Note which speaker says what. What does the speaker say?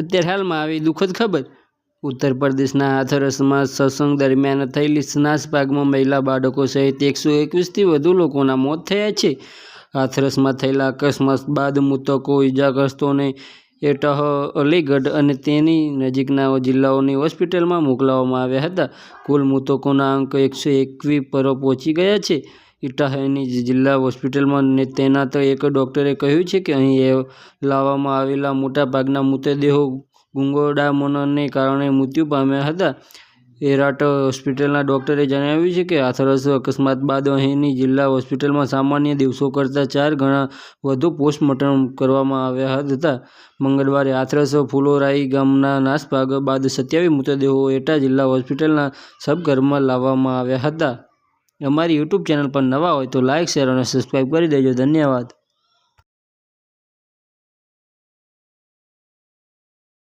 Speaker 1: અત્યારે હાલમાં આવી દુઃખદ ખબર. ઉત્તર પ્રદેશના હાથરસમાં સત્સંગ દરમિયાન થયેલી સ્નાસભાગમાં મહિલા બાળકો સહિત એકસો એકવીસથી વધુ લોકોના મોત થયા છે. હાથરસમાં થયેલા અકસ્માત બાદ મૃતકો ઇજાગ્રસ્તોને એટહ, અલીગઢ અને તેની નજીકના જિલ્લાઓની હોસ્પિટલમાં મોકલવામાં આવ્યા હતા. કુલ મૃતકોના અંક એકસો એકવીસ પર પહોંચી ગયા છે. ઇટાહની જિલ્લા હોસ્પિટલમાં તૈનાત એક ડૉક્ટરે કહ્યું છે કે અહીં લાવવામાં આવેલા મોટાભાગના મૃતદેહો ગુંગોડામોનને કારણે મૃત્યુ પામ્યા હતા. એરાટ હોસ્પિટલના ડૉક્ટરે જણાવ્યું છે કે આથરસ અકસ્માત બાદ અહીંની જિલ્લા હોસ્પિટલમાં સામાન્ય દિવસો કરતાં ચાર ગણા વધુ પોસ્ટમોર્ટમ કરવામાં આવ્યા હતા. મંગળવારે આથરસ ફુલોરાઈ ગામના નાસભાગ બાદ સત્યાવીસ મૃતદેહો એટા જિલ્લા હોસ્પિટલના સબઘરમાં લાવવામાં આવ્યા હતા. અમારી યુટ્યુબ ચેનલ પર નવા હોય તો લાઇક શેર અને સબસ્ક્રાઈબ કરી દેજો. ધન્યવાદ.